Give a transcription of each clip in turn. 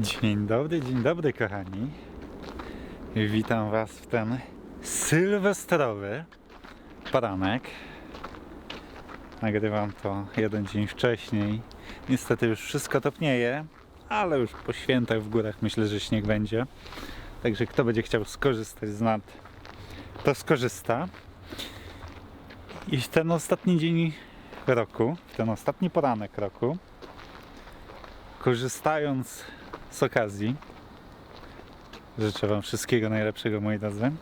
Dzień dobry, dzień dobry kochani. Witam Was w ten sylwestrowy poranek. Nagrywam to jeden dzień wcześniej. Niestety już wszystko topnieje, ale już po świętach w górach myślę, że śnieg będzie. Także kto będzie chciał skorzystać z nad, to skorzysta. I w ten ostatni dzień roku, w ten ostatni poranek roku, korzystając z okazji, życzę Wam wszystkiego najlepszego, moi drodzy.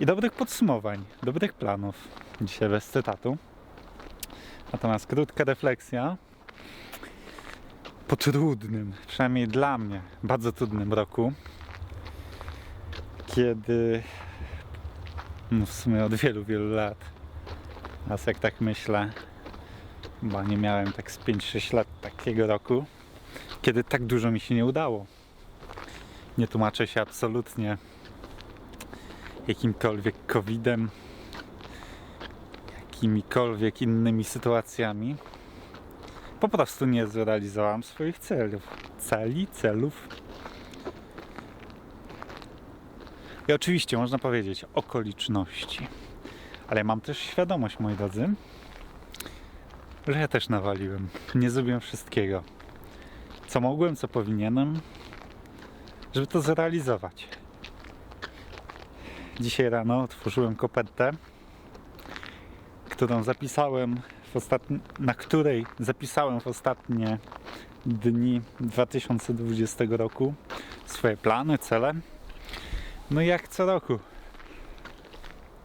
I dobrych podsumowań, dobrych planów. Dzisiaj bez cytatu. Natomiast krótka refleksja. Po trudnym, przynajmniej dla mnie, bardzo trudnym roku, kiedy no w sumie od wielu, wielu lat, teraz jak tak myślę, Chyba nie miałem tak z 5-6 lat takiego roku, kiedy tak dużo mi się nie udało. Nie tłumaczę się absolutnie jakimkolwiek covidem, jakimikolwiek innymi sytuacjami. Po prostu nie zrealizowałem swoich celów. Celi, celów. I oczywiście można powiedzieć okoliczności. Ale mam też świadomość, moi drodzy, że ja też nawaliłem. Nie zrobiłem wszystkiego. Co mogłem, co powinienem, żeby to zrealizować. Dzisiaj rano otworzyłem kopertę, którą zapisałem ostatni, na której zapisałem w ostatnie dni 2020 roku swoje plany, cele. No i jak co roku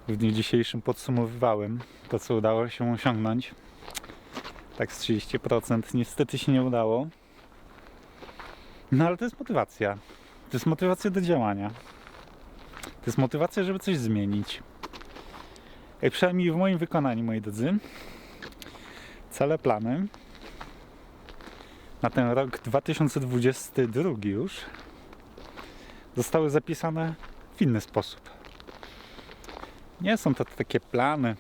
w dniu dzisiejszym podsumowywałem to, co udało się osiągnąć tak z 30% niestety się nie udało. No ale to jest motywacja. To jest motywacja do działania. To jest motywacja, żeby coś zmienić. Jak przynajmniej w moim wykonaniu, moi drodzy, cele, plany na ten rok 2022 już zostały zapisane w inny sposób. Nie są to takie plany,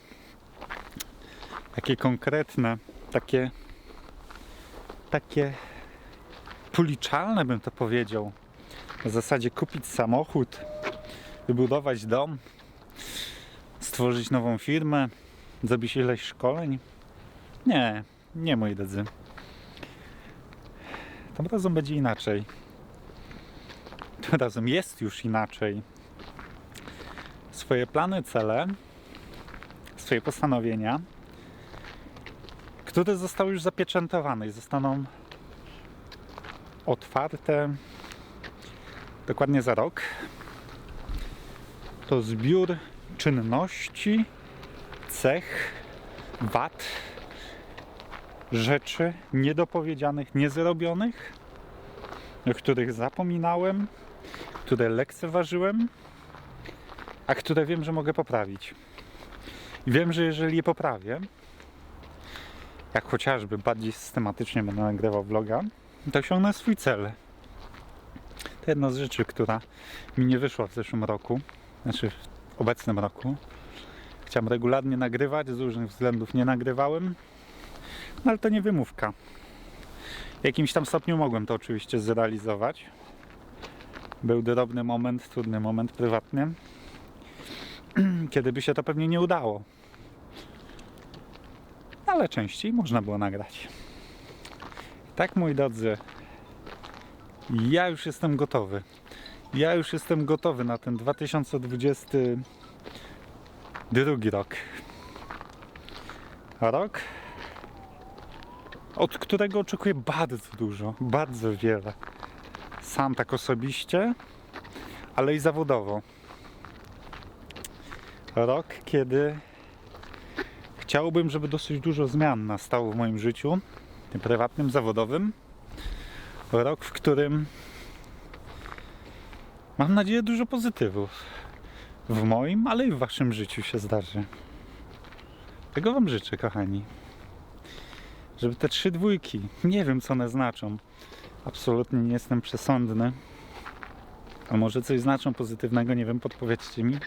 takie konkretne, takie takie policzalne bym to powiedział. W zasadzie kupić samochód, wybudować dom, stworzyć nową firmę, zrobić ileś szkoleń. Nie, nie moi drodzy. Tym razem będzie inaczej. Tym razem jest już inaczej. Swoje plany, cele, swoje postanowienia które zostały już zapieczętowane i zostaną otwarte dokładnie za rok. To zbiór czynności, cech, wad, rzeczy niedopowiedzianych, niezrobionych, o których zapominałem, które lekceważyłem, a które wiem, że mogę poprawić. I wiem, że jeżeli je poprawię, jak chociażby bardziej systematycznie będę nagrywał vloga, to osiągnę swój cel. To jedna z rzeczy, która mi nie wyszła w zeszłym roku, znaczy w obecnym roku. Chciałem regularnie nagrywać, z różnych względów nie nagrywałem, no ale to nie wymówka. W jakimś tam stopniu mogłem to oczywiście zrealizować. Był drobny moment, trudny moment prywatnie, kiedy by się to pewnie nie udało ale częściej można było nagrać. Tak, moi drodzy, ja już jestem gotowy. Ja już jestem gotowy na ten 2022 rok. Rok, od którego oczekuję bardzo dużo, bardzo wiele. Sam tak osobiście, ale i zawodowo. Rok, kiedy Chciałbym, żeby dosyć dużo zmian nastało w moim życiu, tym prywatnym, zawodowym. Rok, w którym mam nadzieję dużo pozytywów w moim, ale i w waszym życiu się zdarzy. Tego wam życzę, kochani. Żeby te trzy dwójki, nie wiem co one znaczą. Absolutnie nie jestem przesądny. A może coś znaczą pozytywnego, nie wiem, podpowiedzcie mi.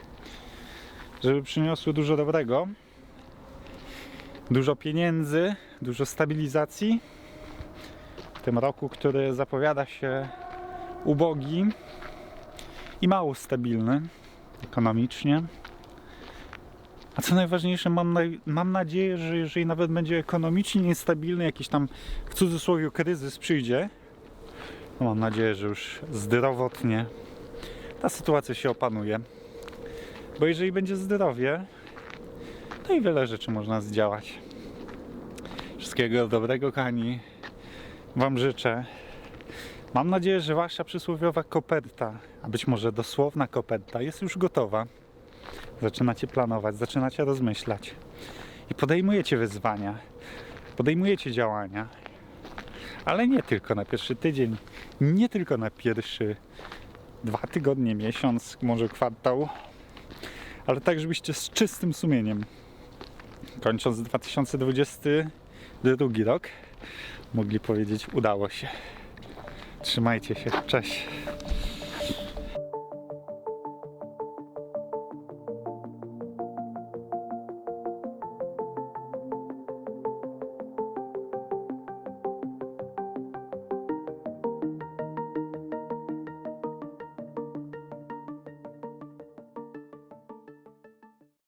Żeby przyniosły dużo dobrego, dużo pieniędzy, dużo stabilizacji, w tym roku, który zapowiada się ubogi i mało stabilny ekonomicznie. A co najważniejsze, mam, naj- mam nadzieję, że jeżeli nawet będzie ekonomicznie niestabilny, jakiś tam w cudzysłowie kryzys przyjdzie, mam nadzieję, że już zdrowotnie ta sytuacja się opanuje. Bo jeżeli będzie zdrowie, to i wiele rzeczy można zdziałać. Wszystkiego dobrego, kochani. Wam życzę. Mam nadzieję, że wasza przysłowiowa koperta, a być może dosłowna koperta, jest już gotowa. Zaczynacie planować, zaczynacie rozmyślać i podejmujecie wyzwania, podejmujecie działania, ale nie tylko na pierwszy tydzień, nie tylko na pierwszy dwa tygodnie, miesiąc, może kwartał, ale tak, żebyście z czystym sumieniem, kończąc 2022 rok, mogli powiedzieć: udało się. Trzymajcie się, cześć.